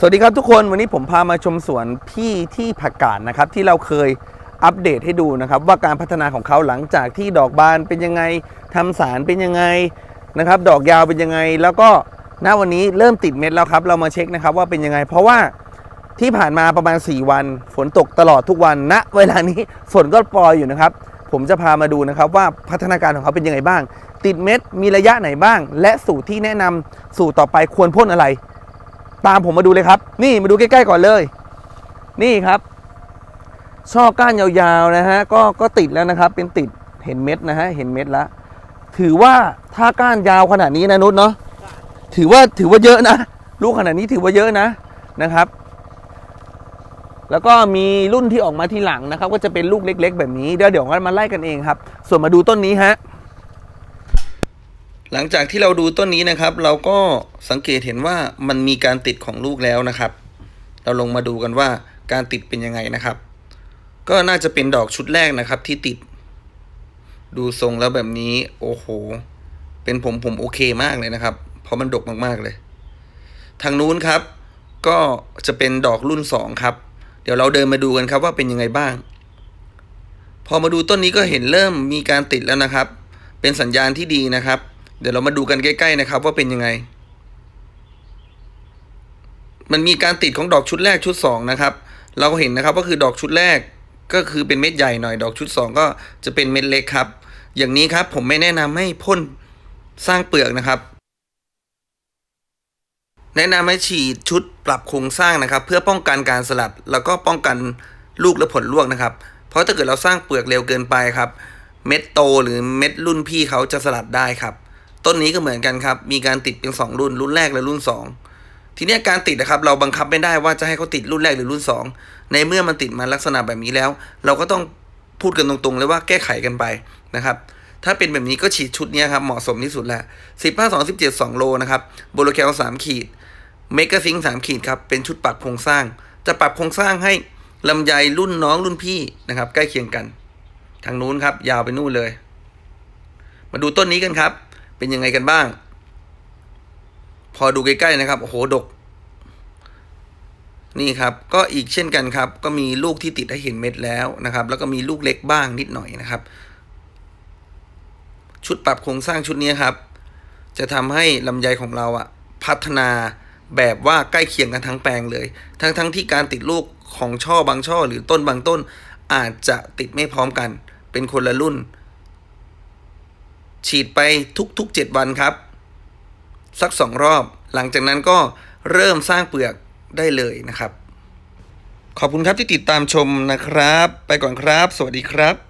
สวัสดีครับทุกคนวันนี้ผมพามาชมสวนพี่ที่ผักกาดนะครับ ที่เราเคยอัปเดตให้ดูนะครับ ว่าการพัฒนาของเขาหลังจากที่ดอกบานเป็นยังไงทำสารเป็นยังไงนะครับ ดอกยาวเป็นยังไง แล้วก็ณวันนี้เริ่มติดเม็ดแล้วครับ เรามาเช็คนะครับว่าเป็นยังไง เพราะว่าที่ผ่านมาประมาณ 4 วัน ฝนตกตลอดทุกวันณเวลานี้ฝนก็ปล่อยอยู่นะครับ ผมจะพามาดูนะครับว่าพัฒนาการของเขาเป็นยังไงบ้าง ติดเม็ดมีระยะไหนบ้าง และสูตรที่แนะนำสูตรต่อไปควรพ่นอะไร ตามผมมาดูเลยครับ นี่มาดูใกล้ๆก่อนเลย นี่ครับช่อก้านยาวๆนะฮะก็ก็ติดแล้วนะครับ เป็นติดเห็นเม็ดนะฮะเห็นเม็ดแล้วถือว่าถ้าก้านยาวขนาดนี้นะนุชเนาะถือว่าถือว่าเยอะนะลูกขนาดนี้ถือว่าเยอะนะนะครับ แล้วก็มีรุ่นที่ออกมาทีหลังนะครับ ก็จะเป็นลูกเล็ก ๆ แบบนี้เดี๋ยวเดี๋ยวเรามาไล่กันเองครับ ส่วนมาดูต้นนี้ฮะ หลังจากที่เราดูต้นนี้นะครับ เราก็สังเกตเห็นว่ามันมีการติดของลูกแล้วนะครับ เราลงมาดูกันว่าการติดเป็นยังไงนะครับ ก็น่าจะเป็นดอกชุดแรกนะครับที่ติด ดูทรงแล้วแบบนี้ โอ้โห เป็นผมผมโอเคมากเลยนะครับ เพราะมันดกมากๆเลย ทางนู้นครับ ก็จะเป็นดอกรุ่นสองครับ เดี๋ยวเราเดินมาดูกันครับว่าเป็นยังไงบ้าง พอมาดูต้นนี้ก็เห็นเริ่มมีการติดแล้วนะครับ เป็นสัญญาณที่ดีนะครับ เดี๋ยวเรามาดูกันใกล้ๆนะครับ ว่าเป็นยังไง มันมีการติดของดอกชุดแรกชุดสองนะครับ เราก็เห็นนะครับก็คือดอกชุดแรกก็คือเป็นเม็ดใหญ่หน่อย ดอกชุดสองก็จะเป็นเม็ดเล็กครับ อย่างนี้ครับผมไม่แนะนำให้พ่นสร้างเปลือกนะครับ แนะนำให้ฉีดชุดปรับโครงสร้างนะครับ เพื่อป้องกันการสลัด แล้วก็ป้องกันลูกและผลร่วงนะครับ เพราะถ้าเกิดเราสร้างเปลือกเร็วเกินไปครับ เม็ดโตหรือเม็ดรุ่นพี่เขาจะสลัดได้ครับ ต้นนี้ก็เหมือนกันครับ มีการติดเป็น 2 รุ่น รุ่นแรกและรุ่น 2 ทีนี้การติดนะครับ เราบังคับไม่ได้ว่าจะให้เขาติดรุ่นแรกหรือรุ่น 2 ในเมื่อมันติดมาลักษณะแบบนี้แล้ว เราก็ต้องพูดกันตรงๆเลยว่าแก้ไขกันไปนะครับ ถ้าเป็นแบบนี้ก็ฉีดชุดนี้ครับเหมาะสมที่สุดแหล้ว10 5 2 17 2โลนะครับโบโลแคล3ขีดเมกะซิงสามขีดครับเป็นชุดปรับโครงสร้าง จะปรับโครงสร้างให้ลำไยรุ่นน้องรุ่นพี่นะครับ ใกล้เคียงกัน ทางนู้นครับ ยาวไปนู่นเลย มาดูต้นนี้กันครับ เป็นยังไงกันบ้าง พอดูใกล้ๆนะครับ โอ้โห ดก นี่ครับ ก็อีกเช่นกันครับ ก็มีลูกที่ติดให้เห็นเม็ดแล้วนะครับ แล้วก็มีลูกเล็กบ้างนิดหน่อยนะครับ ชุดปรับโครงสร้างชุดนี้ครับ จะทำให้ลำไยของเราอะพัฒนาแบบว่าใกล้เคียงกันทั้งแปลงเลย ทั้งทั้งที่การติดลูกของช่อบางช่อ หรือต้นบางต้น อาจจะติดไม่พร้อมกัน เป็นคนละรุ่น ฉีดไปทุกๆ 7 วันครับ สักสองรอบ หลังจากนั้นก็เริ่มสร้างเปลือกได้เลยนะครับ ขอบคุณครับที่ติดตามชมนะครับ ไปก่อนครับ สวัสดีครับ